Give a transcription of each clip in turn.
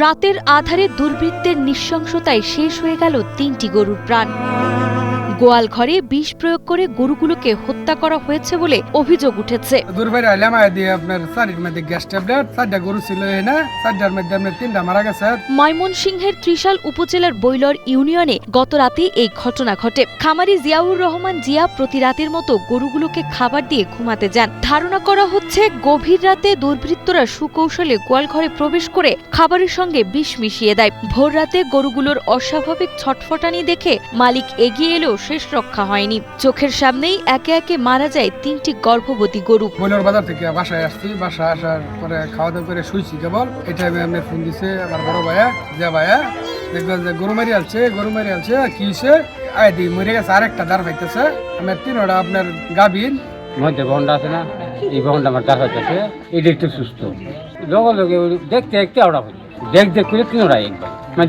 রাতের আধারে দুর্বৃত্তের নৃশংসতায় শেষ হয়ে গেল তিনটি গরুর প্রাণ। গোয়াল ঘরে বিষ প্রয়োগ করে গরুগুলোকে হত্যা করা হয়েছে বলে অভিযোগ উঠেছে। দূরবাড়ি আইলাম দিয়ে আপনার চারির মধ্যে গ্যাস ট্যাবলেট চারটা গরু ছিল না চারটার মধ্যে আপনার তিনটা মারা গেছে। ময়মনসিংহের ত্রিশাল উপজেলার বৈলর ইউনিয়নে গত রাতে এই ঘটনা ঘটে। খামারি জিয়াউর রহমান জিয়া প্রতি রাতের মতো গরুগুলোকে খাবার দিয়ে ঘুমাতে যান। ধারণা করা হচ্ছে গভীর রাতে দুর্বৃত্তরা সুকৌশলে গোয়ালঘরে প্রবেশ করে খাবারের সঙ্গে বিষ মিশিয়ে দেয়। ভোর রাতে গরুগুলোর অস্বাভাবিক ছটফটানি দেখে মালিক এগিয়ে এলেও শেষ রক্ষা হয়নি। চোখের সামনেই একে একে মারা যায় তিনটি গর্ভবতী গরু। বইলার বাজার থেকে বাসায় আসছি। বাসায় আসার পরে খাওয়া দাওয়া করে শুইছি কেবল। এটা টাইমে আমি ফোন দিছে আমার বড় ভাইয়া যে ভাইয়া দেখবেন যে গরু মারি আলছে গরু মারি আলছে কি হয়েছে আয় দি মরে গেছে আরেকটা দাঁড় পাইতেছে আমার তিনটা আপনার গাভীর। মধ্যে আছে না? এই বহনটা আমার দেখা যাচ্ছে এটা একটু সুস্থ। লগে লগে দেখতে দেখতে আওড়া হচ্ছে দেখ দেখ করে তিনোটাই একবার। মানে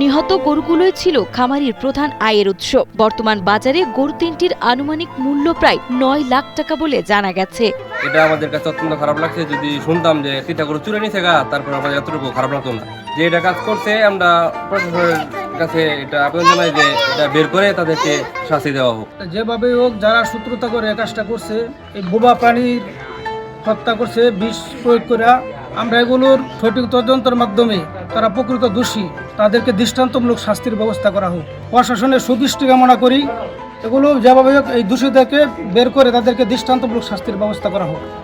নিহত গরুগুলোই ছিল খামারির প্রধান আয়ের উৎস। বর্তমান বাজারে গরু তিনটির আনুমানিক মূল্য প্রায় নয় লাখ টাকা বলে জানা গেছে। এটা আমাদের কাছে অত্যন্ত খারাপ লাগছে। যদি শুনতাম যে তিনটা করে চুরে নিছে গা তারপর আমাদের এতটুকু খারাপ লাগতো না। যে এটা কাজ করছে আমরা প্রশাসনের কাছে এটা আবেদন জানাই যে এটা বের করে তাদেরকে শাস্তি দেওয়া হোক। যেভাবে হোক যারা সূত্রতা করে কাজটা করছে, এই বোবা প্রাণীর হত্যা করছে, বিষ প্রয়োগ করে আমরা এগুলোর সঠিক তদন্তের মাধ্যমে তারা প্রকৃত দোষী, তাদেরকে দৃষ্টান্তমূলক শাস্তির ব্যবস্থা করা হোক। প্রশাসনের সুদৃষ্টি কামনা করি, এগুলো যেভাবে হোক এই দোষীদেরকে বের করে তাদেরকে দৃষ্টান্তমূলক শাস্তির ব্যবস্থা করা হোক।